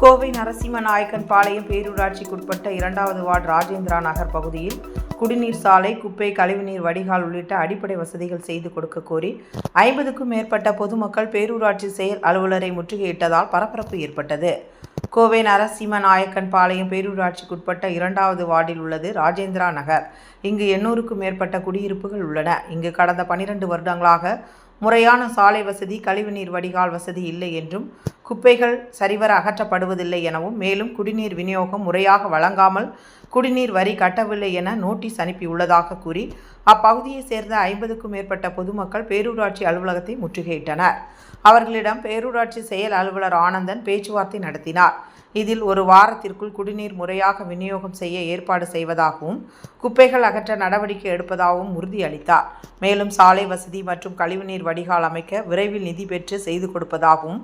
கோவை நரசிம்ம நாயக்கன் பாளையம் பேரூராட்சிக்குட்பட்ட இரண்டாவது வார்டு ராஜேந்திரா நகர் பகுதியில் குடிநீர் சாலை குப்பை கழிவுநீர் வடிகால் உள்ளிட்ட அடிப்படை வசதிகள் செய்து கொடுக்க கோரி ஐம்பதுக்கும் மேற்பட்ட பொதுமக்கள் பேரூராட்சி செயல் அலுவலரை முற்றுகையிட்டதால் பரபரப்பு ஏற்பட்டது. கோவை நரசிம்ம நாயக்கன் பாளையம் பேரூராட்சிக்குட்பட்ட இரண்டாவது வார்டில் உள்ளது ராஜேந்திரா நகர். இங்கு எண்ணூறுக்கும் மேற்பட்ட குடியிருப்புகள் உள்ளன. இங்கு கடந்த பனிரெண்டு வருடங்களாக முறையான சாலை வசதி கழிவுநீர் வடிகால் வசதி இல்லை என்றும் குப்பைகள் சரிவர அகற்றப்படுவதில்லை எனவும் மேலும் குடிநீர் விநியோகம் முறையாக வழங்காமல் குடிநீர் வரி கட்டவில்லை என நோட்டீஸ் அனுப்பியுள்ளதாக கூறி அப்பகுதியைச் சேர்ந்த ஐம்பதுக்கும் மேற்பட்ட பொதுமக்கள் பேரூராட்சி அலுவலகத்தை முற்றுகையிட்டனர். அவர்களிடம் பேரூராட்சி செயல் அலுவலர் ஆனந்தன் பேச்சுவார்த்தை நடத்தினார். இதில் ஒரு வாரத்திற்குள் குடிநீர் முறையாக விநியோகம் செய்ய ஏற்பாடு செய்வதாகவும் குப்பைகள் அகற்ற நடவடிக்கை எடுப்பதாகவும் உறுதியளித்தார். மேலும் சாலை வசதி மற்றும் கழிவுநீர் வடிகால் அமைக்க விரைவில் நிதி பெற்று செய்து கொடுப்பதாகவும்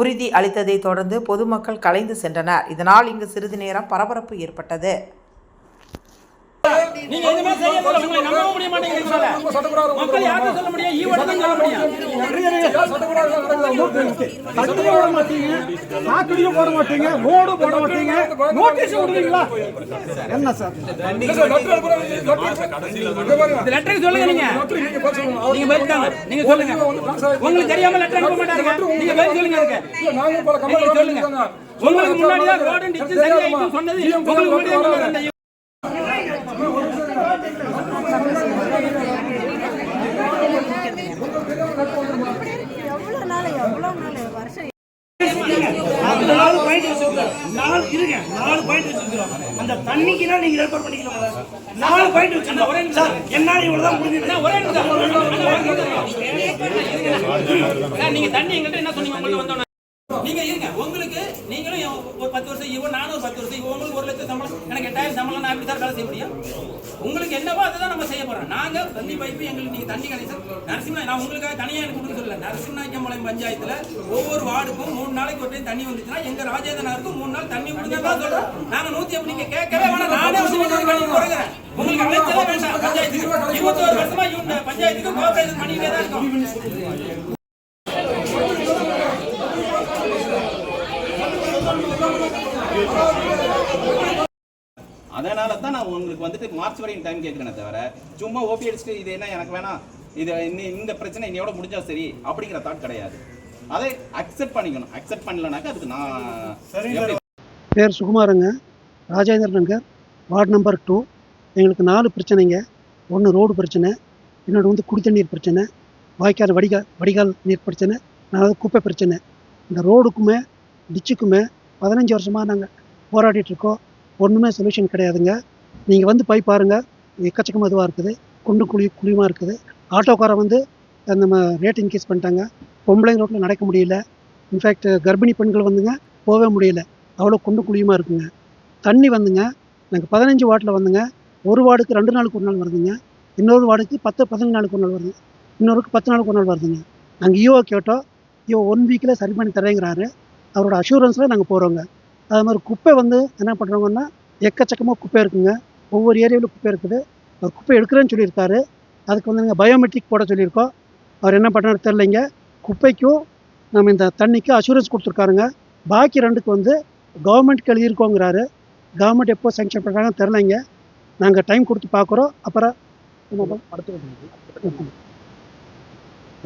உறுதி அளித்ததைத் தொடர்ந்து பொதுமக்கள் கலைந்து சென்றனர். இதனால் இங்கு சிறிது நேரம் பரபரப்பு ஏற்பட்டது. நீங்க எதுவுமே செய்யறதில்ல. உங்களை நம்பவும் முடிய மாட்டேங்குது சொல்ல. மக்கள் யார்கிட்ட சொல்ல முடியும்? ஈவோட தான் சொல்ல முடியும். தண்ணியும் போட மாட்டீங்க சாக்கடையும் போட மாட்டீங்க ரோடு போட மாட்டீங்க நோட்டீஸ் விடுவீங்களா என்ன சார் லெட்டருக்கு சொல்லுங்க நீங்க. நீங்க பதில் தாங்க. நீங்க சொல்லுங்க. உங்களுக்கு தெரியாம லெட்டர் அனுப்ப மாட்டாங்க. நீங்க பதில் சொல்லுங்க அதுக்கு. சொல்லுங்க. உங்களுக்கு முன்னாடி தான் ரோடு சொன்னது. உங்களுக்கு முன்னாடி தான் சொன்னது அந்த எவ்வளவு நாள் எவ்வளவு நாள் வருஷம் நாலு பாயிண்ட் வச்சிருக்கோம். நாலு இருங்க. நாலு பாயிண்ட் வச்சிருக்கோம் அந்த தண்ணிக்குனா நீங்க ஏற்பாடு பண்ணிக்கலாம் நாலு பாயிண்ட் வச்சிருக்கோம் சார் என்னால இவ்வளவுதான் முடிஞ்சது. ஒரே நீங்க தண்ணி எங்கிட்ட என்ன சொன்னீங்க? உங்கள்ட்ட வந்தோன்னே? நீங்க இருங்க. உங்களுக்கு நீங்களும் ஒரு பத்து வருஷம் இவன் நானும் ஒரு பத்து வருஷம் உங்களுக்கு ஒரு லட்சம் சம்பளம் எனக்கு எட்டாயிரம் சம்பளம் நான் எப்படி சார் வேலை செய்ய முடியும்? உங்களுக்கு என்னவோ அதுதான் நம்ம செய்ய போறோம். நாங்க தண்ணி பைப்பு எங்களுக்கு நீங்க தண்ணி கனெக்ஷன் நரசிம்ம நான் உங்களுக்காக தனியா எனக்கு கொடுக்க சொல்லல. நரசிம்மநாயக்கம்பாளையம் பஞ்சாயத்துல ஒவ்வொரு வார்டுக்கும் மூணு நாளைக்கு ஒரு டைம் தண்ணி வந்துச்சுன்னா எங்க ராஜேந்திரனாருக்கும் மூணு நாள் தண்ணி கொடுங்க சொல்றோம். நாங்க நூத்தி அப்படி நீங்க கேட்கவே வேணாம். நானே குறைக்கிறேன் உங்களுக்கு அமைச்சரே வேண்டாம். பஞ்சாயத்துக்கு. இருபத்தோரு வருஷமா இவங்க பஞ்சாயத்துக்கு கோஆபரேஷன் பண்ணிட்டே தான் இருக்கோம். அதனால தான் நான் உங்களுக்கு வந்துட்டு மார்ச் வரையும் டைம் கேட்குறேனே தவிர சும்மா ஓபி அடிச்சுட்டு இது என்ன எனக்கு வேணாம் இது இந்த பிரச்சனை இன்னையோட முடிஞ்சா சரி அப்படிங்கிற தாட் கிடையாது. அதை அக்செப்ட் பண்ணிக்கணும். அக்செப்ட் பண்ணலனாக்கா அதுக்கு நான் பேர் சுகுமாருங்க. Rajendra Nagar ward number two எங்களுக்கு நாலு பிரச்சனைங்க. ஒன்று ரோடு பிரச்சனை இன்னொன்று வந்து குடி தண்ணீர் பிரச்சனை வாய்க்கால் வடிகால் வடிகால் நீர் பிரச்சனை நாலாவது குப்பை பிரச்சனை. இந்த ரோடுக்குமே டிச்சுக்குமே பதினஞ்சு வருஷமாக நாங்கள் போராடிட்டு இருக்கோம். ஒன்றுமே சொல்யூஷன் கிடையாதுங்க. நீங்கள் வந்து போய் பாருங்கள் எக்கச்சக்கமாக இதுவாக இருக்குது. குண்டு குழி குழியுமா இருக்குது. ஆட்டோக்காரன் வந்து நம்ம ரேட் இன்க்ரீஸ் பண்ணிட்டாங்க. பொம்பளைங்க ரோட்டில் நடக்க முடியல. இன்ஃபேக்ட் கர்ப்பிணி பெண்கள் வந்துங்க போகவே முடியல. அவ்வளோ குண்டு குழியுமா இருக்குங்க. தண்ணி வந்துங்க. நாங்கள் பதினஞ்சு வாட்டில் வந்துங்க. ஒரு வார்டுக்கு ரெண்டு நாளுக்கு ஒரு நாள் வருதுங்க. இன்னொரு வார்டுக்கு பத்து பதினஞ்சு நாளுக்கு ஒரு நாள் வருது. இன்னொருக்கு பத்து நாளுக்கு ஒரு நாள் வருதுங்க. நாங்கள் ஈஓ கேட்டோம். ஈஓ ஒன் வீக்கில் சரி பண்ணி தரேங்கிறாரு. அவரோட அஷூரன்ஸில் நாங்கள் போகிறோங்க அது மாதிரி குப்பை வந்து என்ன பண்ணுறாங்கன்னா எக்கச்சக்கமாக குப்பை இருக்குங்க. ஒவ்வொரு ஏரியாவிலும் குப்பை இருக்குது. அவர் குப்பை எடுக்கிறேன்னு சொல்லியிருக்காரு. அதுக்கு வந்து நாங்கள் பயோமெட்ரிக் போட சொல்லியிருக்கோம். அவர் என்ன பண்ணுறாரு தெரிலங்க குப்பைக்கும் நம்ம இந்த தண்ணிக்கு அஷூரன்ஸ் கொடுத்துருக்காருங்க. பாக்கி ரெண்டுக்கு வந்து கவர்மெண்ட்க்கு எழுதியிருக்கோங்கிறாரு. கவர்மெண்ட் எப்போ சேங்ஷன் பண்ணுறாங்கன்னு தெரிலங்க நாங்கள் டைம் கொடுத்து பார்க்குறோம் அப்புறம் அடுத்து